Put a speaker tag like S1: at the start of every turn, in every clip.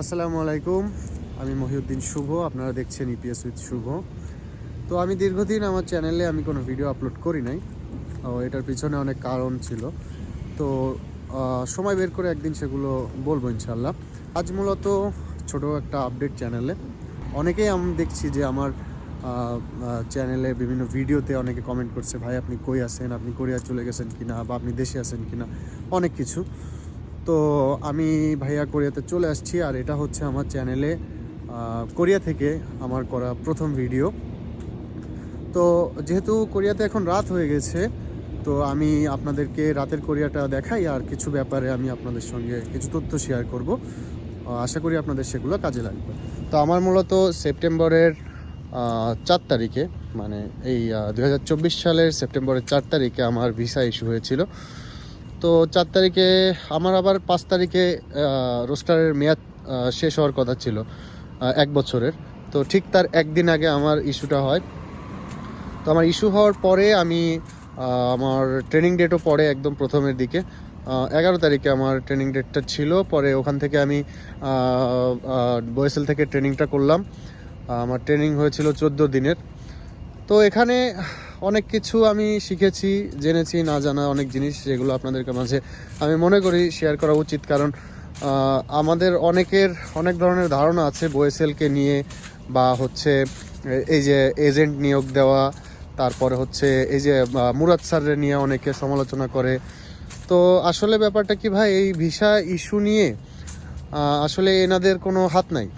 S1: আসসালামু আলাইকুম। আমি মহিউদ্দিন শুভ, আপনারা দেখছেন ইপিএস উইথ শুভ। তো আমি দীর্ঘদিন আমার চ্যানেলে আমি কোনো ভিডিও আপলোড করি নাই। এটার পিছনে অনেক কারণ ছিল। তো সময় বের করে একদিন সেগুলো বলব ইনশাল্লাহ আজ মূলত ছোট একটা আপডেট চ্যানেলে। অনেকেই আমি দেখছি যে আমার চ্যানেলে বিভিন্ন ভিডিওতে অনেকে কমেন্ট করছে, ভাই, আপনি কই আছেন? আপনি কোরিয়া চলে গেছেন কিনা? বা আপনি দেশে আছেন কিনা? অনেক কিছু। তো আমি ভাইয়া কোরিয়াতে চলে আসছি আর এটা হচ্ছে আমার চ্যানেলে কোরিয়া থেকে আমার করা প্রথম ভিডিও। তো যেহেতু কোরিয়াতে এখন রাত হয়ে গেছে, তো আমি আপনাদেরকে রাতের কোরিয়াটা দেখাই আর কিছু ব্যাপারে আমি আপনাদের সঙ্গে কিছু তথ্য শেয়ার করব। আশা করি আপনাদের সেগুলো কাজে লাগবে। তো আমার মূলত সেপ্টেম্বরের চার তারিখে মানে এই দু হাজার চব্বিশ সালের সেপ্টেম্বরের চার তারিখে আমার ভিসা ইস্যু হয়েছিল। তো চার তারিখে, আমার আবার পাঁচ তারিখে রোস্টারের মেয়াদ শেষ হওয়ার কথা ছিল এক বছরের। তো ঠিক তার একদিন আগে আমার ইস্যুটা হয়। তো আমার ইস্যু হওয়ার পরে আমি আমার ট্রেনিং ডেটও পরে একদম প্রথমের দিকে। এগারো তারিখে আমার ট্রেনিং ডেটটা ছিল, পরে ওখান থেকে আমি বয়েসেল থেকে ট্রেনিংটা করলাম। আমার ট্রেনিং হয়েছিল চোদ্দ দিনের। তো এখানে অনেক কিছু আমি শিখেছি, জেনেছি, না জানা অনেক জিনিস যেগুলো আপনাদের মাঝে আমি মনে করি শেয়ার করা উচিত। কারণ আমাদের অনেকের অনেক ধরনের ধারণা আছে বয়েসেলকে নিয়ে বা হচ্ছে, এই যে এজেন্ট নিয়োগ দেওয়া, তারপরে হচ্ছে এই যে মুরাদ স্যারের নিয়ে অনেকে সমালোচনা করে। তো আসলে ব্যাপারটা কি ভাই, এই ভিসা ইস্যু নিয়ে আসলে এনাদের কোনো হাত নাই।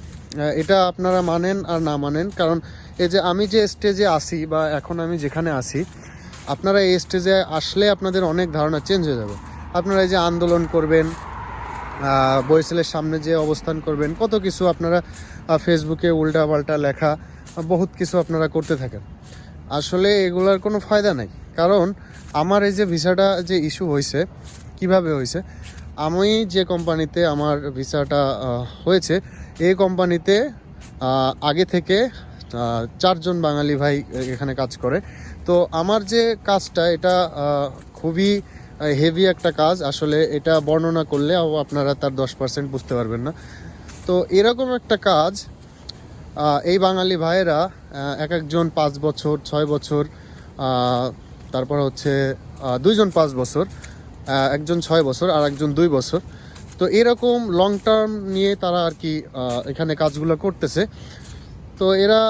S1: এটা আপনারা মানেন আর না মানেন। কারণ এই যে আমি যে স্টেজে আসি বা এখন আমি যেখানে আসি আপনারা এই স্টেজে আসলে আপনাদের অনেক ধারণা চেঞ্জ হয়ে যাবে। আপনারা এই যে আন্দোলন করবেন বইসেলের সামনে যে অবস্থান করবেন, কত কিছু আপনারা ফেসবুকে উল্টা পাল্টা লেখা, বহুত কিছু আপনারা করতে থাকেন। আসলে এগুলার কোনো ফায়দা নাই। কারণ আমার এই যে ভিসাটা যে ইস্যু হয়েছে, কীভাবে হয়েছে, আমি যে কোম্পানিতে আমার ভিসাটা হয়েছে, এই কোম্পানিতে আগে থেকে চারজন বাঙালি ভাই এখানে কাজ করে। তো আমার যে কাজটা, এটা খুবই হেভি একটা কাজ। আসলে এটা বর্ণনা করলে আপনারা তার দশ পার্সেন্ট বুঝতে পারবেন না। তো এরকম একটা কাজ এই বাঙালি ভাইয়েরা এক একজন পাঁচ বছর, ছয় বছর তারপর হচ্ছে দুইজন পাঁচ বছর একজন ছয় বছর, আর একজন দুই বছর। তো এরকম লং টার্ম নিয়ে তারা আর কি এখানে কাজগুলো করতেছে। তো এরা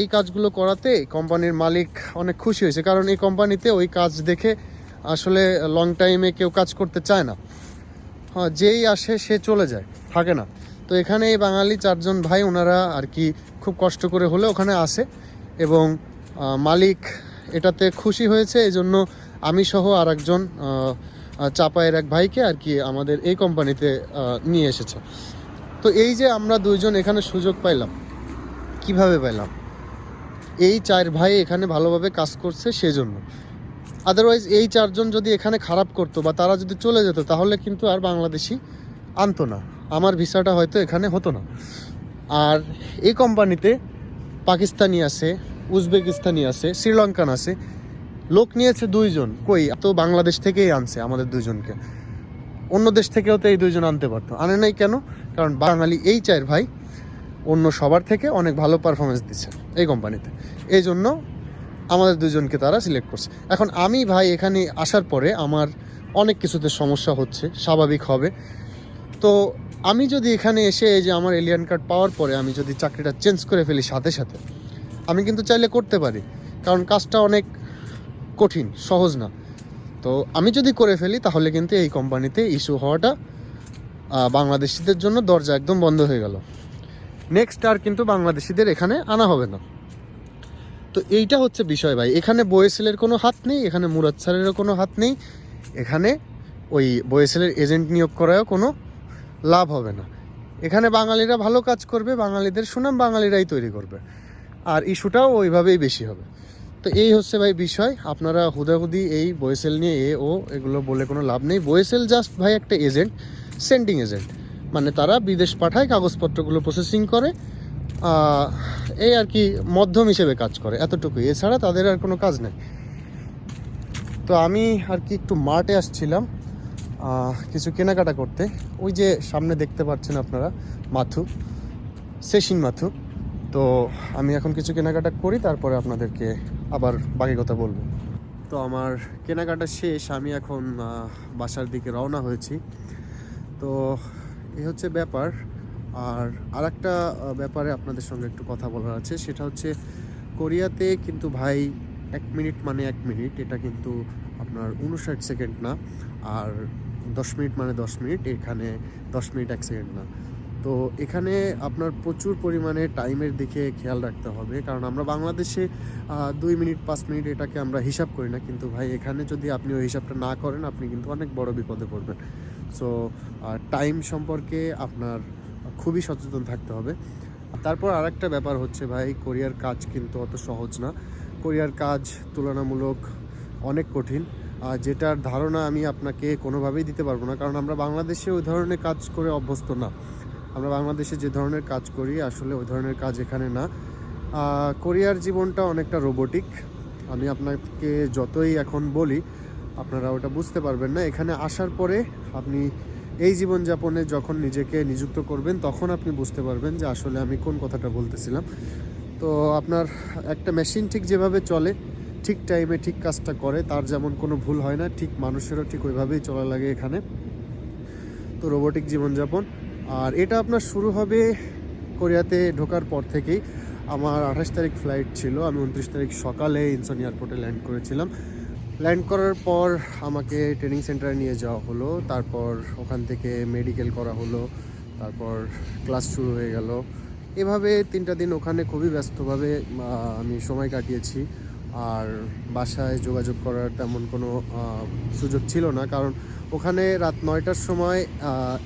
S1: এই কাজগুলো করাতে কোম্পানির মালিক অনেক খুশি হয়েছে। কারণ এই কোম্পানিতে ওই কাজ দেখে আসলে লং টাইমে কেউ কাজ করতে চায় না। হ্যাঁ যেই আসে সে চলে যায়, থাকে না। তো এখানে এই বাঙালি চারজন ভাই, ওনারা আর কি খুব কষ্ট করে হলে ওখানে আসে এবং মালিক এটাতে খুশি হয়েছে। এই জন্য আমি সহ আর একজন চাপায়ের এক ভাইকে আর কি আমাদের এই কোম্পানিতে নিয়ে এসেছে। তো এই যে আমরা দুইজন এখানে সুযোগ পাইলাম কীভাবে পেলাম? এই চার ভাই এখানে ভালোভাবে কাজ করছে সেজন্য। আদারওয়াইজ এই চারজন যদি এখানে খারাপ করতো বা তারা যদি চলে যেত, তাহলে কিন্তু আর বাংলাদেশি আনতো না। আমার ভিসাটা হয়তো এখানে হতো না। আর এই কোম্পানিতে পাকিস্তানি আছে, উজবেকিস্তানি আছে, শ্রীলঙ্কান আছে, লোক নিয়েছে দুইজন। কই? তো বাংলাদেশ থেকেই আনছে আমাদের দুইজনকে। অন্য দেশ থেকেও তো এই দুইজন আনতে পারতো। আনে নাই কেন? কারণ বাঙালি এই চার ভাই অন্য সবার থেকে অনেক ভালো পারফরমেন্স দিচ্ছে এই কোম্পানিতে এই জন্য আমাদের দুজনকে তারা সিলেক্ট করছে। এখন আমি ভাই এখানে আসার পরে আমার অনেক কিছুতে সমস্যা হচ্ছে, স্বাভাবিক হবে। তো আমি যদি এখানে এসে এই যে আমার এলিয়ান কার্ড পাওয়ার পরে আমি যদি চাকরিটা চেঞ্জ করে ফেলি সাথে সাথে, আমি কিন্তু চাইলে করতে পারি। কারণ কাজটা অনেক কঠিন, সহজ না। তো আমি যদি করে ফেলি তাহলে কিন্তু এই কোম্পানিতে ইস্যু হওয়াটা বাংলাদেশিদের জন্য দরজা একদম বন্ধ হয়ে গেল। নেক্সট আর কিন্তু বাংলাদেশিদের এখানে আনা হবে না। তো এইটা হচ্ছে বিষয় ভাই। এখানে বয়েসেলের কোনো হাত নেই, এখানে মুরাদ স্যারেরও কোনো হাত নেই, এখানে ওই বয়েসেলের এজেন্ট নিয়োগ করায়ও কোনো লাভ হবে না। এখানে বাঙালিরা ভালো কাজ করবে, বাঙালিদের সুনাম বাঙালিরাই তৈরি করবে। আর ইস্যুটাও ওইভাবেই বেশি হবে। তো এই হচ্ছে ভাই বিষয়। আপনারা হুদাহুদি এই বয়েসেল নিয়ে এ ও এগুলো বলে কোনো লাভ নেই। বয়েসেল জাস্ট ভাই একটা এজেন্ট, সেন্ডিং এজেন্ট। মানে তারা বিদেশ পাঠায়, কাগজপত্রগুলো প্রসেসিং করে এই আর কি মধ্যম হিসেবে কাজ করে, এতটুকুই। এছাড়া তাদের আর কোনো কাজ নেই। তো আমি আর কি একটু মার্টে আসছিলাম কিছু কেনাকাটা করতে। ওই যে সামনে দেখতে পাচ্ছেন আপনারা, মাথু, সেশিন মাথু। তো আমি এখন কিছু কেনাকাটা করি, তারপরে আপনাদেরকে আবার বাকি কথা বলব। তো আমার কেনাকাটা শেষ, আমি এখন বাসার দিকে রওনা হয়েছি। তো এই হচ্ছে ব্যাপার। আর আরেকটা আহ, ব্যাপারে আপনাদের সঙ্গে একটু কথা বলার আছে সেটা হচ্ছে কোরিয়াতে কিন্তু ভাই এক মিনিট মানে এক মিনিট এটা কিন্তু আপনার উনষাট সেকেন্ড না। আর দশ মিনিট মানে দশ মিনিট এখানে দশ মিনিট এক সেকেন্ড না। তো এখানে আপনার প্রচুর পরিমাণে টাইমের দিকে খেয়াল রাখতে হবে কারণ আমরা বাংলাদেশে দুই মিনিট পাঁচ মিনিট এটাকে আমরা হিসাব করি না। কিন্তু ভাই এখানে যদি আপনি ওই হিসাবটা না করেন আপনি কিন্তু অনেক বড় বিপদে পড়বেন। সো টাইম সম্পর্কে আপনার খুবই সচেতন থাকতে হবে। তারপর আর একটা ব্যাপার হচ্ছে ভাই কোরিয়ার কাজ কিন্তু অত সহজ না। কোরিয়ার কাজ তুলনামূলক অনেক কঠিন। যেটার ধারণা আমি আপনাকে কোনোভাবেই দিতে পারব না। কারণ আমরা বাংলাদেশে ওই ধরনের কাজ করে অভ্যস্ত না। আমরা বাংলাদেশে যে ধরনের কাজ করি, আসলে ওই ধরনের কাজ এখানে না। কোরিয়ার জীবনটা অনেকটা রোবোটিক আমি আপনাকে যতই এখন বলি আপনারা ওটা বুঝতে পারবেন না। এখানে আসার পরে আপনি এই জীবনযাপনে যখন নিজেকে নিযুক্ত করবেন, তখন আপনি বুঝতে পারবেন যে আসলে আমি কোন কথাটা বলতেছিলাম। তো আপনার একটা মেশিন ঠিক যেভাবে চলে, ঠিক টাইমে ঠিক কাজটা করে, তার যেমন কোনো ভুল হয় না, ঠিক মানুষেরও ঠিক ওইভাবেই চলা লাগে এখানে। তো রোবোটিক জীবনযাপন। আর এটা আপনার শুরু হবে কোরিয়াতে ঢোকার পর থেকেই। আমার আঠাশ তারিখ ফ্লাইট ছিল, আমি উনত্রিশ তারিখ সকালে ইনসন এয়ারপোর্টে ল্যান্ড করেছিলাম। ল্যান্ড করার পর আমাকে ট্রেনিং সেন্টারে নিয়ে যাওয়া হলো। তারপর ওখান থেকে মেডিকেল করা হলো। তারপর ক্লাস শুরু হয়ে গেল। এভাবে তিনটা দিন ওখানে খুবই ব্যস্তভাবে আমি সময় কাটিয়েছি। আর বাসায় যোগাযোগ করার তেমন কোনো সুযোগ ছিল না। কারণ ওখানে রাত নয়টার সময়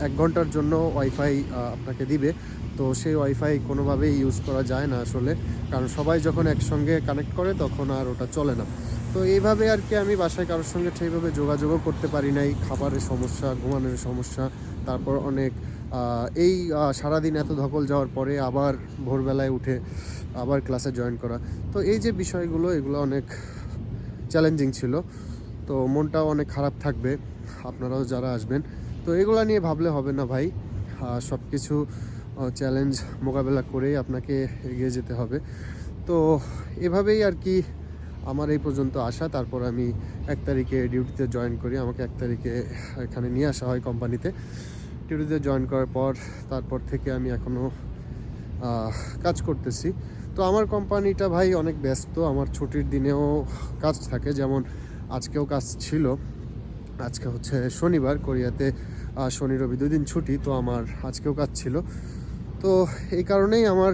S1: এক ঘণ্টার জন্য ওয়াইফাই আপনাকে দিবে। তো সেই ওয়াইফাই কোনোভাবেই ইউজ করা যায় না আসলে। কারণ সবাই যখন একসঙ্গে কানেক্ট করে, তখন আর ওটা চলে না। তো এইভাবে আর কি আমি বাসায় কারোর সঙ্গে সেইভাবে যোগাযোগও করতে পারি নাই। খাবারের সমস্যা, ঘুমানোর সমস্যা, তারপর অনেক এই সারাদিন এত ধকল যাওয়ার পরে আবার ভোরবেলায় উঠে আবার ক্লাসে জয়েন করা। তো এই যে বিষয়গুলো, এগুলো অনেক চ্যালেঞ্জিং ছিল। তো মনটাও অনেক খারাপ থাকবে, আপনারাও যারা আসবেন। তো এগুলো নিয়ে ভাবলে হবে না ভাই। সব কিছু চ্যালেঞ্জ মোকাবেলা করেই আপনাকে এগিয়ে যেতে হবে। তো এভাবেই আর কি আমার এই পর্যন্ত আসা। তারপর আমি এক তারিখে ডিউটিতে জয়েন করি। আমাকে এক তারিখে এখানে নিয়ে আসা হয় কোম্পানিতে ডিউটিতে জয়েন করার পর, তারপর থেকে আমি এখনও কাজ করতেছি। তো আমার কোম্পানিটা ভাই অনেক ব্যস্ত। আমার ছুটির দিনেও কাজ থাকে। যেমন আজকেও কাজ ছিল। আজকে হচ্ছে শনিবার। কোরিয়াতে শনি রবি দুই দিন ছুটি। তো আমার আজকেও কাজ ছিল। তো এই কারণেই আমার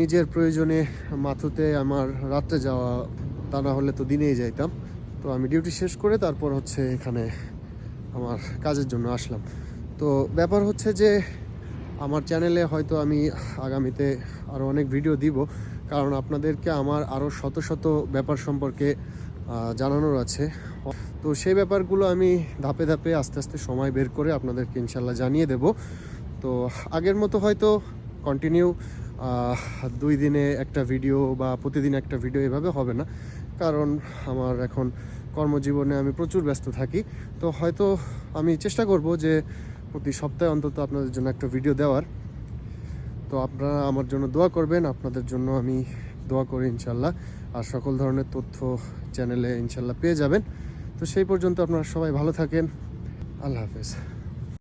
S1: নিজের প্রয়োজনে মাথুতে আমার রাত্রে যাওয়া, তা না হলে তো দিনেই যাইতাম। তো আমি ডিউটি শেষ করে তারপর হচ্ছে এখানে আমার কাজের জন্য আসলাম। তো ব্যাপার হচ্ছে যে, আমার চ্যানেলে হয়তো আমি আগামীতে আরও অনেক ভিডিও দিব, কারণ আপনাদেরকে আমার আরও শত শত ব্যাপার সম্পর্কে জানানোর আছে। তো সেই ব্যাপারগুলো আমি ধাপে ধাপে আস্তে আস্তে সময় বের করে আপনাদেরকে ইনশাল্লাহ জানিয়ে দেব। তো আগের মতো হয়তো কন্টিনিউ দুই দিনে একটা ভিডিও বা প্রতিদিন একটা ভিডিও এভাবে হবে না। কারণ আমার এখন কর্মজীবনে আমি প্রচুর ব্যস্ত থাকি। তো হয়তো আমি চেষ্টা করব যে প্রতি সপ্তাহে অন্তত আপনাদের জন্য একটা ভিডিও দেওয়ার। তো আপনারা আমার জন্য দোয়া করবেন, আপনাদের জন্য আমি দোয়া করি ইনশাল্লাহ আর সকল ধরনের তথ্য চ্যানেলে ইনশাল্লাহ পেয়ে যাবেন। তো সেই পর্যন্ত আপনারা সবাই ভালো থাকেন। আল্লাহ হাফেজ।